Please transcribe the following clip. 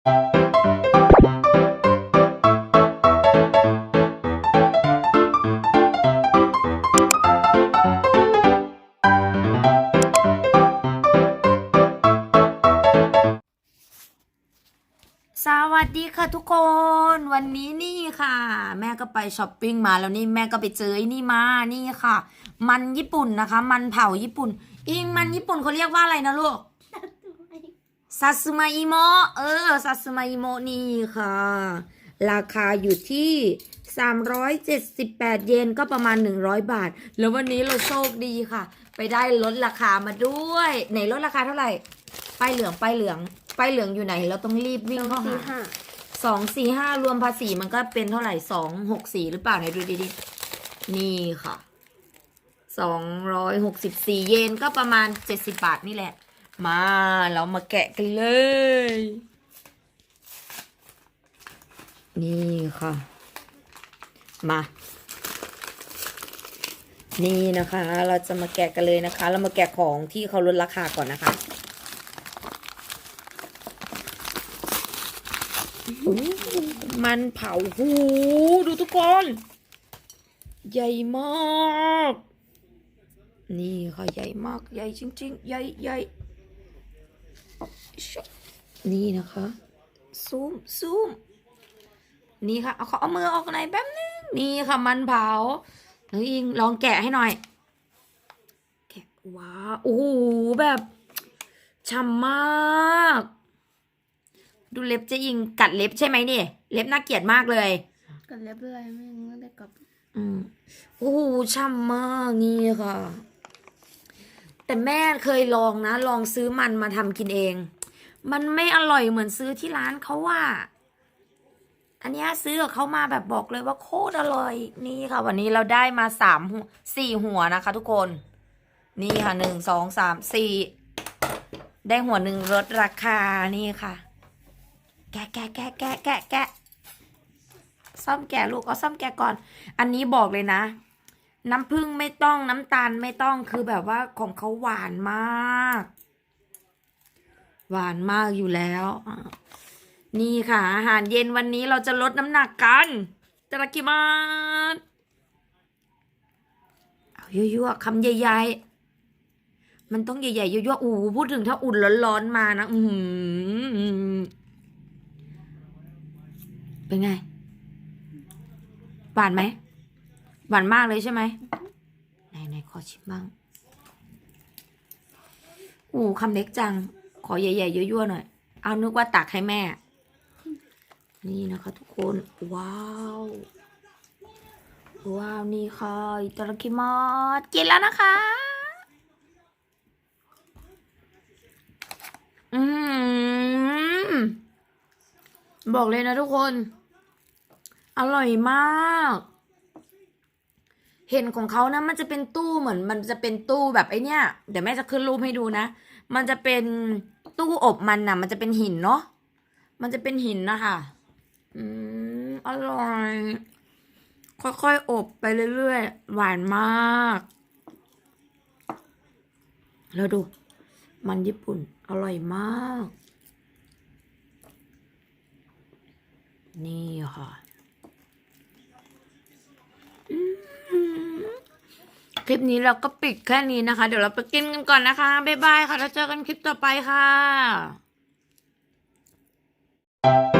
สวัสดีค่ะทุกคน วันนี้นี่ค่ะ แม่ก็ไปช้อปปิ้งมาแล้วนี่แม่ก็ไปเจอไอ้นี่มานี่ค่ะ มันญี่ปุ่นนะคะ มันเผาญี่ปุ่น อิงมันญี่ปุ่นเขาเรียกว่าอะไรนะลูก ซาสึมาอิโมะเออซาสึมาอิโมะนี่ค่ะ ราคาอยู่ที่ 378 เยนก็ประมาณ 100 บาท แล้ววันนี้เราโชคดีค่ะ ไปได้ลดราคามาด้วย ไหนลดราคาเท่าไหร่ป้ายเหลืองป้ายเหลืองป้ายเหลืองอยู่ไหน เราต้องรีบวิ่งเข้าหาสองสี่ห้ารวมภาษีมันก็เป็นเท่าไหร่สองหกสี่หรือเปล่าไหนดูดีๆนี่ค่ะสองร้อยหกสิบสี่เยนก็ประมาณเจ็ดสิบบาทนี่แหละ มาเรามาแกะกันเลย นี่ค่ะ มา นี่นะคะ เราจะมาแกะกันเลยนะคะ เรามาแกะของที่เขาลดราคาก่อนนะคะมันเผาหู ดูทุกคน ใหญ่มาก นี่ค่ะ ใหญ่มาก ใหญ่จริง ๆ ใหญ่ใหญ่ นี่นะคะ ซูมซูมนี่ค่ะ เอาขอเอามือออกหน่อยแป๊บนึง นี่ค่ะมันเผาน้องอิงลองแกะให้หน่อย แกะว้าวโอ้โหแบบช่ำมาก ดูเล็บเจะยิงกัดเล็บใช่ไหมนี่ เล็บน่าเกลียดมากเลยกันเรียบร้อยไม่งั้นได้กลับ อืมโอ้โหช่ำมากนี่ค่ะ แต่แม่เคยลองนะ ลองซื้อมันมาทำกินเอง มันไม่อร่อยเหมือนซื้อที่ร้านเขาว่า อันนี้ซื้อกับเขามาแบบบอกเลยว่าโคตรอร่อย นี่ค่ะ วันนี้เราได้มาสามหัวสี่หัวนะคะ ทุกคน นี่ค่ะหนึ่งสองสามสี่ได้หัวหนึ่งลดราคานี่ค่ะ แกะแกะแกะแกะแกะแกะซ่อมแกะลูกเอาซ่อมแกะก่อน อันนี้บอกเลยนะ น้ำผึ้งไม่ต้องน้ำตาลไม่ต้องคือแบบว่าของเขาหวานมาก หวานมากอยู่แล้ว นี่ค่ะ อาหารเย็นวันนี้เราจะลดน้ำหนักกันตะลกิมาสเอายั่วๆคำใหญ่ๆ มันต้องใหญ่ๆยั่วๆอู้พูดถึงถ้าอุ่นร้อนๆมานะ อือหือเป็นไงหวานไหม หวานมากเลยใช่ไหมไหนไหนขอชิมบ้างอู้คำเล็กจัง ขอใหญ่ๆเยั่วๆหน่อย เอานึกว่าตักให้แม่ นี่นะคะทุกคน ว้าว ว้าว นี่ค่ะอิตาลีกิมาสกินแล้วนะคะ อืม บอกเลยนะทุกคน อร่อยมาก เห็นของเขานะมันจะเป็นตู้เหมือน มันจะเป็นตู้แบบไอเนี้ยเดี๋ยวแม่จะขึ้นรูปให้ดูนะ มันจะเป็นตู้อบมันนะมันจะเป็นหินเนาะมันจะเป็นหินนะคะอืมอร่อย ค่อยๆอบไปเรื่อยๆ หวานมากแล้วดู มันญี่ปุ่น อร่อยมาก นี่ค่ะ ลิปนี้เราก็ปิดแค่นี้นะคะ เดี๋ยวเราไปกินกันก่อนนะคะ บ๊ายบายค่ะ แล้วเจอกันคลิปต่อไปค่ะ